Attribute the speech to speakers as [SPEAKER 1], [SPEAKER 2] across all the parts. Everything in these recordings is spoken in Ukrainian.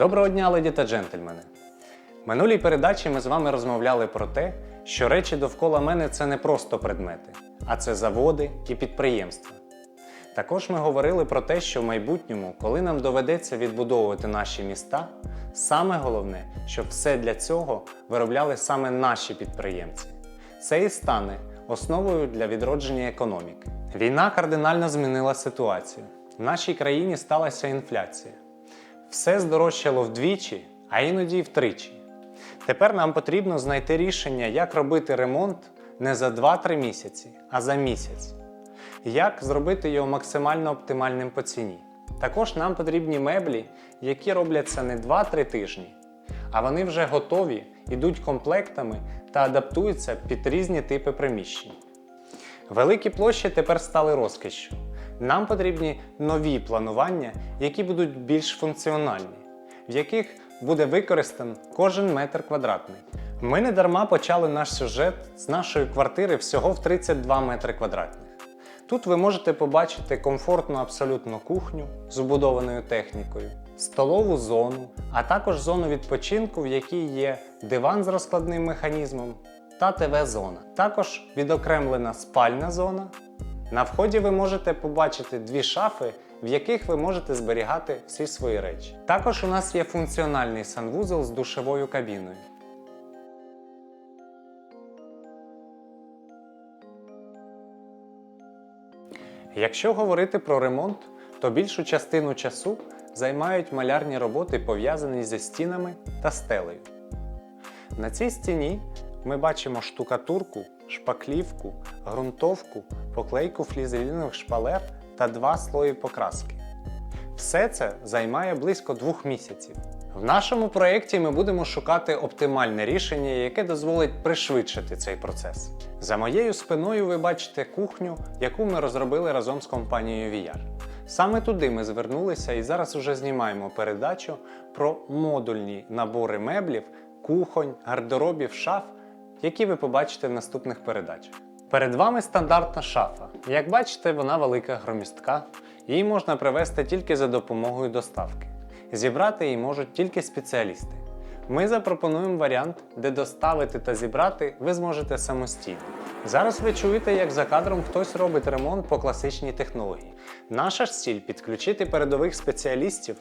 [SPEAKER 1] Доброго дня, леді та джентльмени! В минулій передачі ми з вами розмовляли про те, що речі довкола мене це не просто предмети, а це заводи і підприємства. Також ми говорили про те, що в майбутньому, коли нам доведеться відбудовувати наші міста, саме головне, щоб все для цього виробляли саме наші підприємці. Це і стане основою для відродження економіки. Війна кардинально змінила ситуацію. В нашій країні сталася інфляція. Все здорожчало вдвічі, а іноді й втричі. Тепер нам потрібно знайти рішення, як робити ремонт не за 2-3 місяці, а за місяць. Як зробити його максимально оптимальним по ціні. Також нам потрібні меблі, які робляться не 2-3 тижні, а вони вже готові, ідуть комплектами та адаптуються під різні типи приміщень. Великі площі тепер стали розкішшю. Нам потрібні нові планування, які будуть більш функціональні, в яких буде використан кожен метр квадратний. Ми не дарма почали наш сюжет з нашої квартири всього в 32 метри квадратних. Тут ви можете побачити комфортну абсолютно кухню з убудованою технікою, столову зону, а також зону відпочинку, в якій є диван з розкладним механізмом та ТВ-зона. Також відокремлена спальна зона. На вході ви можете побачити дві шафи, в яких ви можете зберігати всі свої речі. Також у нас є функціональний санвузол з душовою кабіною. Якщо говорити про ремонт, то більшу частину часу займають малярні роботи, пов'язані зі стінами та стелею. На цій стіні ми бачимо штукатурку, шпаклівку, ґрунтовку, поклейку флізелінових шпалер та два слої покраски. Все це займає близько двох місяців. В нашому проєкті ми будемо шукати оптимальне рішення, яке дозволить пришвидшити цей процес. За моєю спиною ви бачите кухню, яку ми розробили разом з компанією VR. Саме туди ми звернулися і зараз уже знімаємо передачу про модульні набори меблів, кухонь, гардеробів, шаф, які ви побачите в наступних передачах. Перед вами стандартна шафа. Як бачите, вона велика громістка, її можна привезти тільки за допомогою доставки. Зібрати її можуть тільки спеціалісти. Ми запропонуємо варіант, де доставити та зібрати ви зможете самостійно. Зараз ви чуєте, як за кадром хтось робить ремонт по класичній технології. Наша ж ціль підключити передових спеціалістів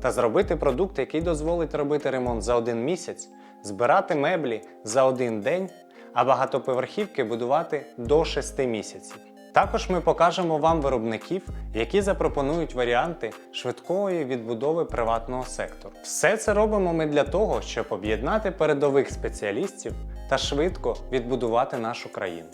[SPEAKER 1] та зробити продукт, який дозволить робити ремонт за один місяць, збирати меблі за один день, а багатоповерхівки будувати до 6 місяців. Також ми покажемо вам виробників, які запропонують варіанти швидкої відбудови приватного сектору. Все це робимо ми для того, щоб об'єднати передових спеціалістів та швидко відбудувати нашу країну.